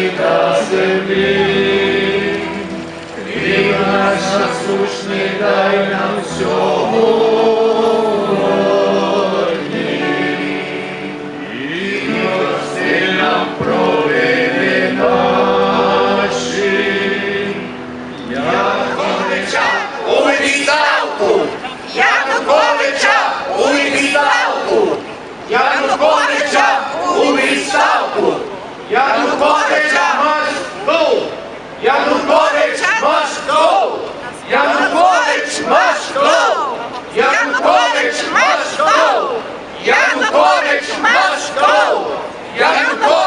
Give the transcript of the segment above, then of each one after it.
на землі, хліб наш насущний дай нам сьогодні, Янукович must go! Янукович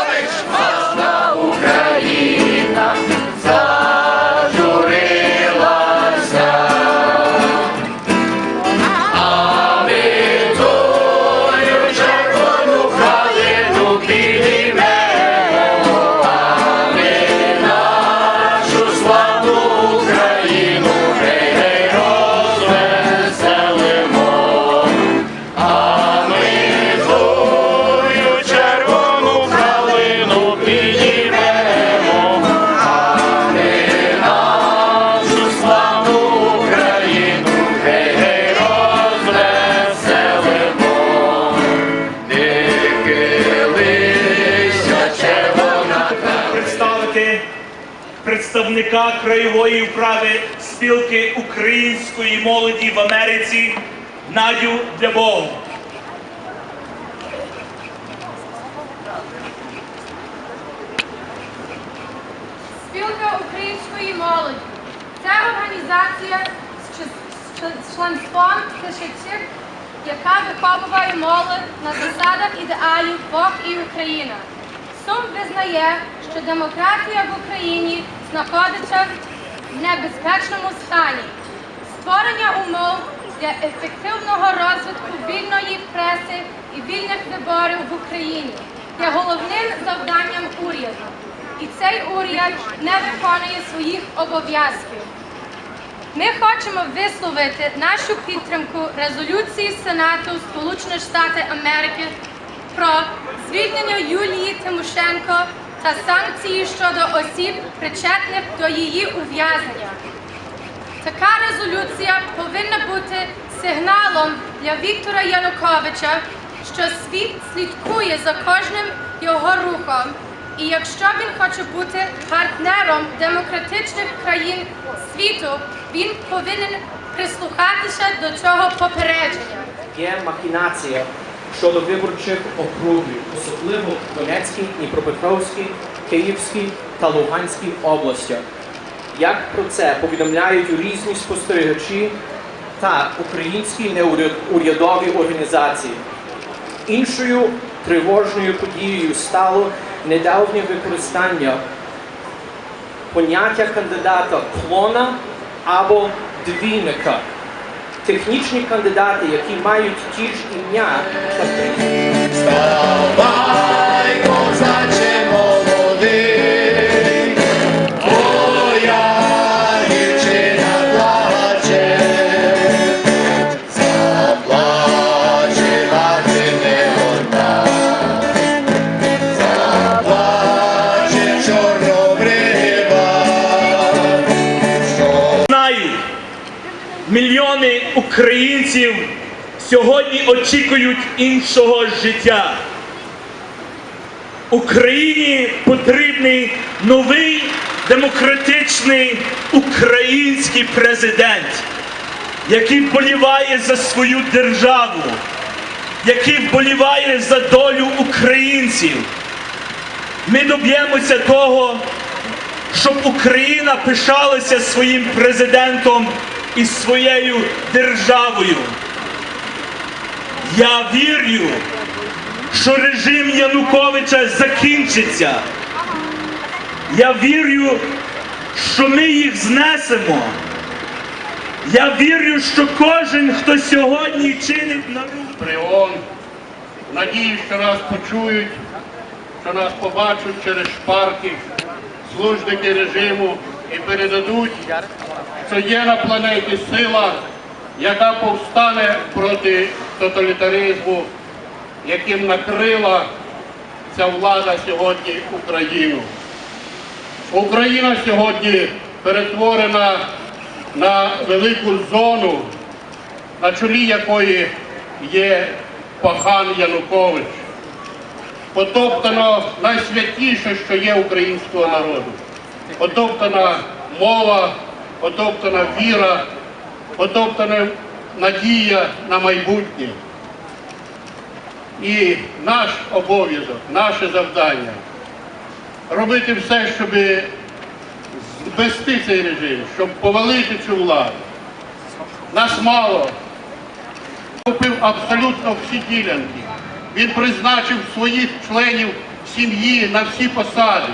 представника краєвої управи спілки української молоді в Америці Надю Дябову. Спілка української молоді. Це організація з членством тисячів, яка виховує молодь на засадах ідеалів Бог і Україна. Сум визнає, що демократія в Україні знаходиться в небезпечному стані. Створення умов для ефективного розвитку вільної преси і вільних виборів в Україні є головним завданням уряду. І цей уряд не виконує своїх обов'язків. Ми хочемо висловити нашу підтримку резолюції Сенату Сполучених Штатів Америки про звільнення Юлії Тимошенко та санкції щодо осіб, причетних до її ув'язнення. Така резолюція повинна бути сигналом для Віктора Януковича, що світ слідкує за кожним його рухом. І якщо він хоче бути партнером демократичних країн світу, він повинен прислухатися до цього попередження. є махінація щодо виборчих округів, особливо в Донецькій, Дніпропетровській, Київській та Луганській областях. Як про це повідомляють різні спостерігачі та українські неурядові організації. Іншою тривожною подією стало недавнє використання поняття кандидата клона або двійника. Технічні кандидати, які мають ті ж ім'я сьогодні очікують іншого життя. Україні потрібний новий демократичний український президент, який вболіває за свою державу, який вболіває за долю українців. Ми доб'ємося того, щоб Україна пишалася своїм президентом і своєю державою. Я вірю, що режим Януковича закінчиться. Я вірю, що ми їх знесемо. Я вірю, що кожен, хто сьогодні чинить на руку. при Надію, що нас почують, що нас побачать через шпарки, служники режиму і передадуть, що є на планеті сила, яка повстане проти тоталітаризму, яким накрила ця влада сьогодні Україну. Україна сьогодні перетворена на велику зону, на чолі якої є пахан Янукович. Потоптано найсвятіше, що є українського народу. Потоптана мова, потоптана віра, потоптана надія на майбутнє. І наш обов'язок, наше завдання робити все, щоб збести цей режим, щоб повалити цю владу. Нас мало. Купив абсолютно всі ділянки. Він призначив своїх членів сім'ї на всі посади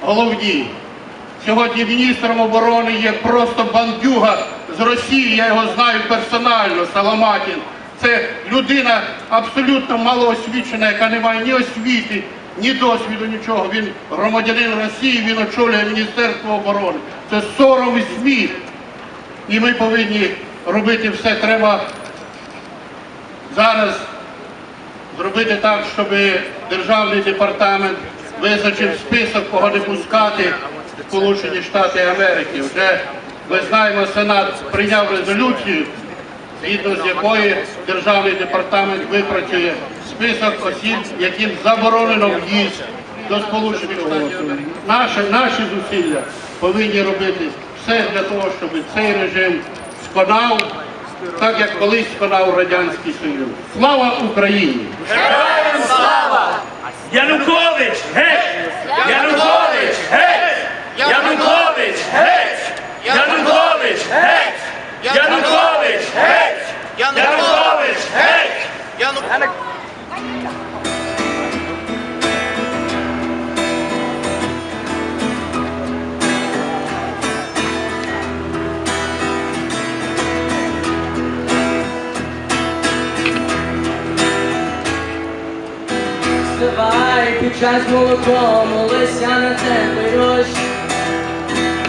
головні. Сьогодні міністром оборони є просто бандюга з Росії, я його знаю персонально, Саламатін. Це людина абсолютно малоосвічена, яка не має ні освіти, ні досвіду, нічого. Він громадянин Росії, він очолює Міністерство оборони. Це сором і сміх. І ми повинні робити все. Треба зараз зробити так, щоб державний департамент визначив список, кого не пускати в Сполучені. Вже ми знаємо, Сенат прийняв резолюцію, згідно з якої державний департамент випрацює список осіб, яким заборонено в'їзд до Сполучених Штатів. Наші, наші зусилля повинні робити все для того, щоб цей режим сконав, так як колись сконав Радянський Союз. Слава Україні! Янукович, геть! Янукович, геть! Янукович, геть! Янукович, геть! Янукович, геть! Янукович, геть! Вставай під час молоко, молися на теплий дощ.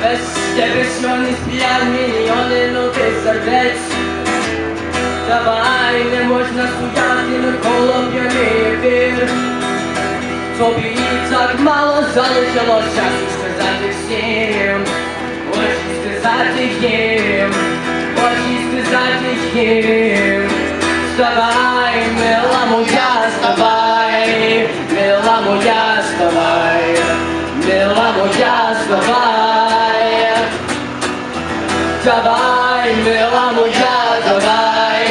Без тебе сьогодні сплять мільйони нових сердець. Давай, не можна стояти навколо п'яний вір. Тобі і так мало залишилось часу сказати всім. Очі сказати їм, очі сказати їм. Вставай, мила моя, вставай, мила моя, вставай, мила моя, вставай. Давай, мила моя, давай,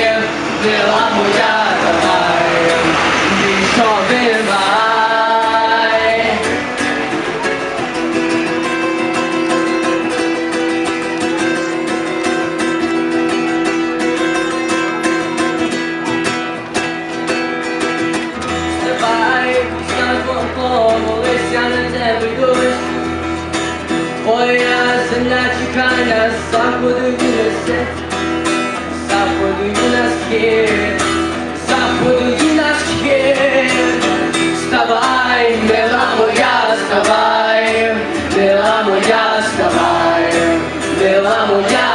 мила моя, мила моя, вставай, мила моя, вставай.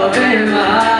up in my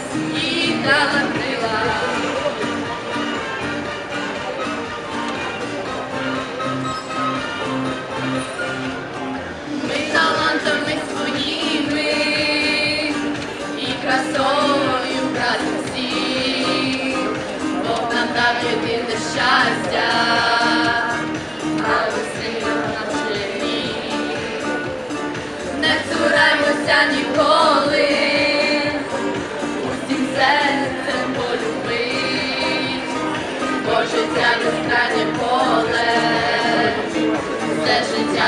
Ми талантами своїми і красою брати всі, Бог нам дав єдине щастя,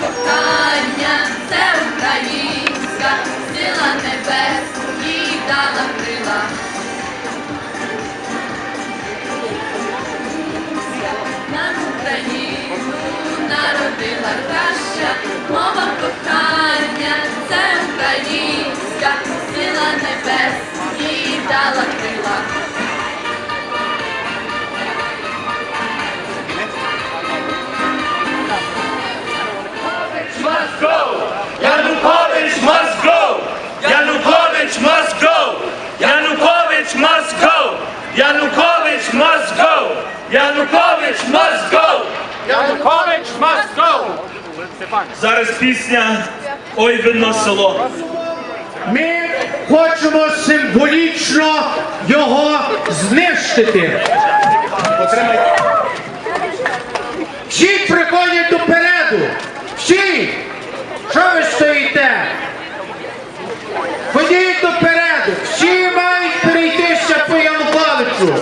кохання, це українська, сила небес, їй крила. Нам Україну народила краща мова кохання, це українська, сила небес, їй дала крила. Yanukovych must go. Yanukovych must go. Янукович must go! Зараз пісня Ой вино село. Ми хочемо символічно його знищити. Всі приходять допереду. Всі! Що ви стоїте? Ходіть допереду. Всі мають перейтися по Януковичу.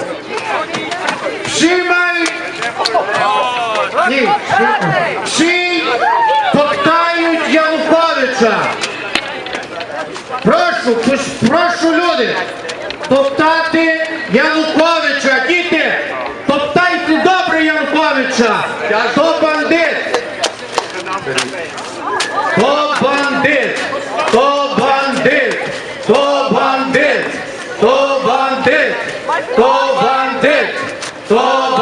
Всі мають. Ні. Всі топтають Януковича. Прошу, прошу люди, топтати Януковича. Діти, топтайте добре Януковича. То бандит. То бандит. То бандит. То бандит. То бандит. То бандит. То бандит.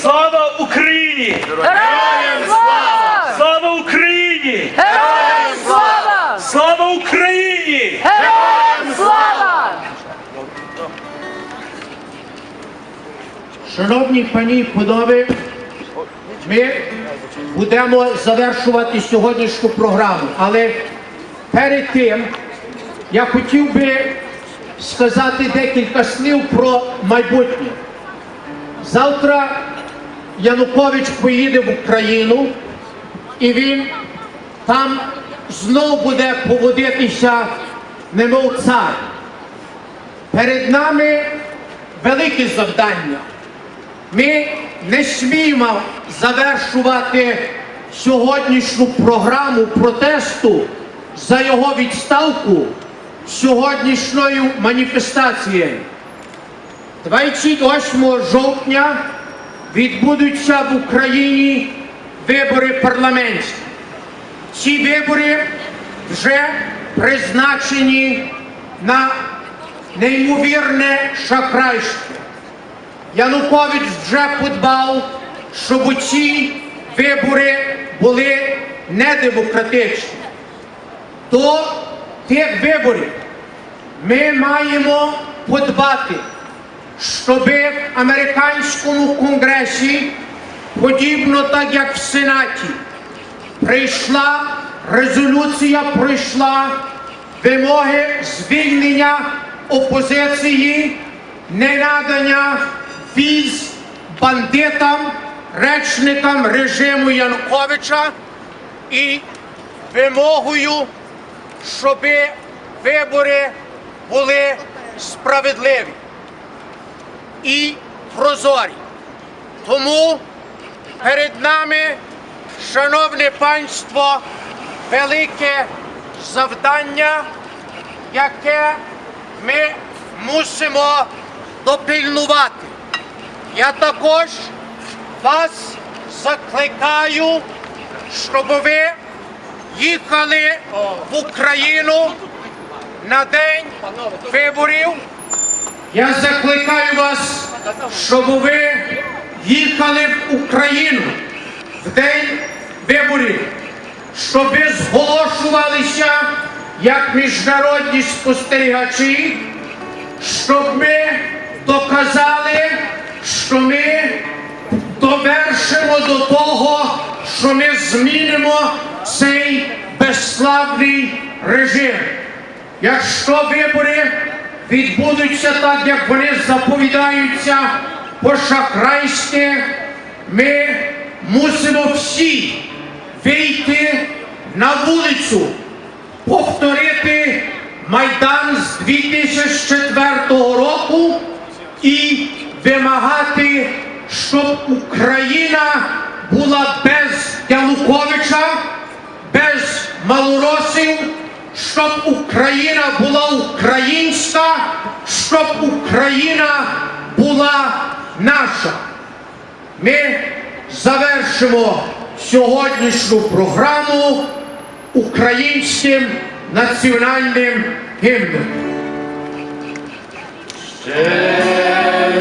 Слава Україні! Героям слава! Слава Україні! Героям слава! Слава Україні! Героям слава! Шановні пані і панове, ми будемо завершувати сьогоднішню програму. Але перед тим я хотів би сказати декілька слів про майбутнє. Завтра Янукович поїде в Україну і він там знов буде поводитися немов цар. Перед нами велике завдання. Ми не сміємо завершувати сьогоднішню програму протесту за його відставку сьогоднішньою маніфестацією. 28 жовтня відбудуться в Україні вибори парламентські. Ці вибори вже призначені на неймовірне шахрайство. Янукович вже подбав, щоб ці вибори були недемократичні. До тих виборів ми маємо подбати, щоб в американському конгресі, подібно так як в Сенаті, прийшла резолюція, прийшла вимоги звільнення опозиції, ненадання віз бандитам, речникам режиму Януковича і вимогою, щоб вибори були справедливі і прозорі. Тому перед нами, шановне панство, велике завдання, яке ми мусимо допильнувати. Я також вас закликаю, щоб ви їхали в Україну на день виборів. Я закликаю вас, щоб ви їхали в Україну в день виборів, щоб ви зголошувалися як міжнародні спостерігачі, щоб ми доказали, що ми довершимо до того, що ми змінимо цей безславний режим. Якщо вибори відбудуться так, як вони заповідаються по-шахрайськи, ми мусимо всі вийти на вулицю, повторити Майдан з 2004 року і вимагати, щоб Україна була без Януковича, без малоросів, щоб Україна була українська, щоб Україна була наша. ми завершимо сьогоднішню програму українським національним гімном. Україна,